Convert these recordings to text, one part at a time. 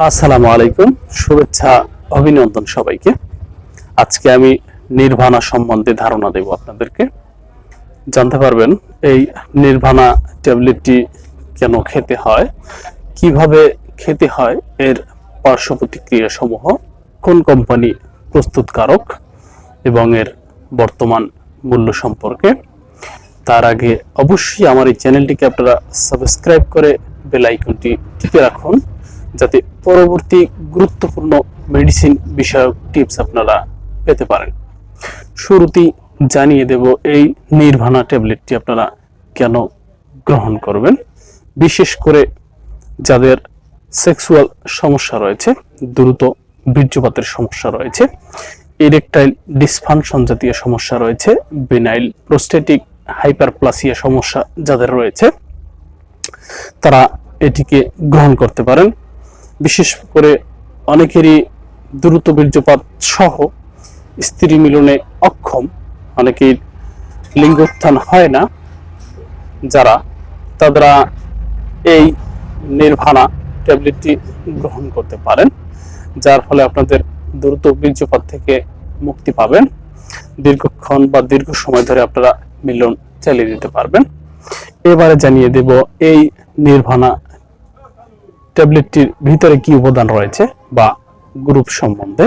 আসসালামু আলাইকুম। শুভেচ্ছা, অভিনন্দন সবাইকে। আজকে আমি নির্ভানা সম্বন্ধে ধারণা দেব আপনাদেরকে। জানতে পারবেন, এই নির্ভানা ট্যাবলেটটি কেন খেতে হয়, কীভাবে খেতে হয়, এর পার্শ্ব প্রতিক্রিয়া সমূহ কোন কোম্পানি প্রস্তুতকারক এবং এর বর্তমান মূল্য সম্পর্কে। তার আগে অবশ্যই আমার এই চ্যানেলটিকে আপনারা সাবস্ক্রাইব করে বেল আইকনটি টিপে রাখুন। যাতে পরবর্তী গুরুত্বপূর্ণ মেডিসিন বিষয়ক টিপস আপনারা পেতে পারেন। শুরুতেই জানিয়ে দেব এই নির্ভানা ট্যাবলেটটি আপনারা কেন গ্রহণ করবেন? বিশেষ করে যাদের সেক্সুয়াল সমস্যা রয়েছে, দ্রুত বীর্যপাতের সমস্যা রয়েছে ইরেকটাইল ডিসফাংশন জাতীয় সমস্যা রয়েছে বিনাইল প্রোস্টেটিক হাইপারপ্লাসিয়া সমস্যা যাদের রয়েছে, তারা এটিকে গ্রহণ করতে পারেন। বিশেষ করে অনেকেরই দ্রুত বীর্যপাত সহ স্ত্রী মিলনে অক্ষম, অনেকের লিঙ্গোত্থান হয় না, যারা তারা এই নির্ভানা ট্যাবলেটটি গ্রহণ করতে পারেন, যার ফলে আপনাদের দ্রুত বীর্যপাত থেকে মুক্তি পাবেন। দীর্ঘক্ষণ বা দীর্ঘ সময় ধরে আপনারা মিলন চালিয়ে দিতে পারবেন। এবারে জানিয়ে দেব এই নির্ভানা ট্যাবলেটটির ভিতরে কি উপাদান রয়েছে বা গ্রুপ সম্বন্ধে?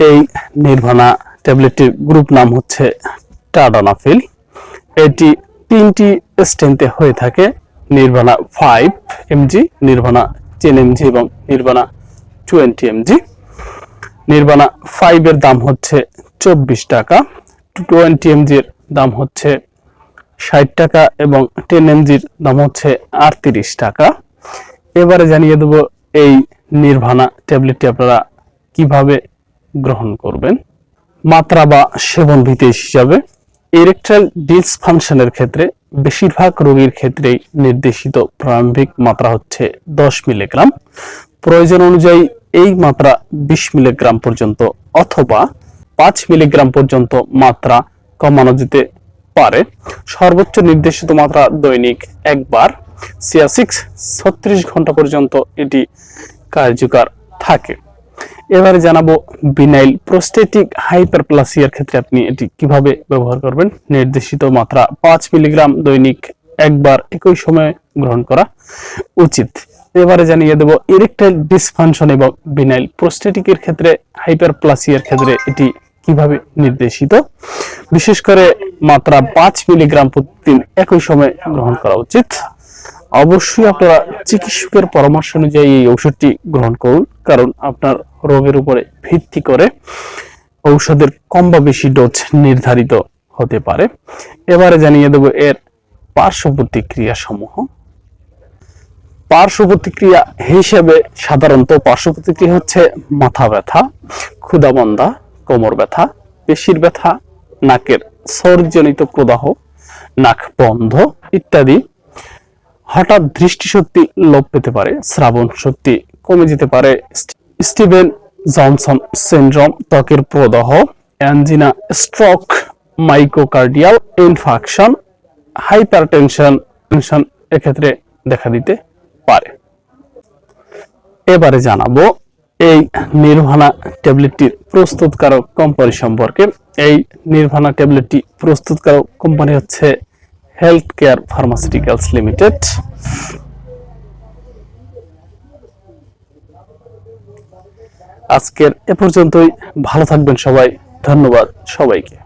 এই নির্ভানা ট্যাবলেটটির গ্রুপ নাম হচ্ছে টাডানাফিল। এটি তিনটি স্ট্রেন্থে হয়ে থাকে, Nirvana five mg, Nirvana ten mg এবং Nirvana twenty mg. Nirvana five এর দাম হচ্ছে চব্বিশ টাকা, টোয়েন্টি এমজির দাম হচ্ছে ষাট টাকা এবং টেন এমজির দাম হচ্ছে আটত্রিশ টাকা। এবারে জানিয়ে দেব এই নির্ভানা ট্যাবলেটটি আপনারা কীভাবে গ্রহণ করবেন। মাত্রা বা সেবন বিধি হিসাবে ইরেকটাইল ডিসফাংশনের ক্ষেত্রে বেশিরভাগ রোগীর ক্ষেত্রেই নির্দেশিত প্রারম্ভিক মাত্রা হচ্ছে দশ মিলিগ্রাম। প্রয়োজন অনুযায়ী এই মাত্রা বিশ মিলিগ্রাম পর্যন্ত অথবা পাঁচ মিলিগ্রাম পর্যন্ত মাত্রা কমানো যেতে পারে। সর্বোচ্চ নির্দেশিত মাত্রা দৈনিক একবার সিয়াসিক্স ছত্রিশ ঘণ্টা পর্যন্ত এটি কার্যকর থাকে। এবারে জানাব বিনাইল প্রোস্টেটিক হাইপারপ্লাসিয়ার ক্ষেত্রে আপনি এটি কীভাবে ব্যবহার করবেন? নির্দেশিত মাত্রা পাঁচ মিলিগ্রাম দৈনিক একবার একই সময়ে গ্রহণ করা উচিত। এবারে জানিয়ে দেব ইরেকটাইল ডিসফাংশন এবং বিনাইল প্রোস্টেটিকের ক্ষেত্রে হাইপারপ্লাসিয়ার ক্ষেত্রে এটি কীভাবে নির্দেশিত? বিশেষ করে মাত্রা পাঁচ মিলিগ্রাম প্রতিদিন একই সময়ে গ্রহণ করা উচিত। অবশ্যই আপনারা চিকিৎসকের পরামর্শ অনুযায়ী এই ঔষধটি গ্রহণ করুন, কারণ আপনার রোগের উপরে ভিত্তি করে ঔষধের কম বা বেশি ডোজ নির্ধারিত হতে পারে। এবারে জানিয়ে দেব এর পার্শ্ব প্রতিক্রিয়া সমূহ পার্শ্ব প্রতিক্রিয়া হিসেবে সাধারণত পার্শ্ব প্রতিক্রিয়া হচ্ছে মাথা ব্যথা ক্ষুদামন্দা কোমর ব্যথা, পেশির ব্যথা, নাকের সর্জনিত প্রদাহ, নাক বন্ধ ইত্যাদি। হঠাৎ দৃষ্টিশক্তি লোপ পেতে পারে, শ্রাবণ শক্তি কমে যেতে পারে। স্টিভেন জনসন সিনড্রোম ত্বকের প্রদাহ, angina stroke myocardial infarction hypertension, tension এক্ষেত্রে দেখা দিতে পারে। এবারে জানাব এই নির্ভানা ট্যাবলেটটির প্রস্তুতকারক কোম্পানি সম্পর্কে। এই নির্ভানা ট্যাবলেটটি প্রস্তুতকারক কোম্পানি হচ্ছে হেলথ কেয়ার ফার্মাসিউটিক্যালস লিমিটেড আজকের এ পর্যন্তই। ভালো থাকবেন সবাই। ধন্যবাদ সবাইকে।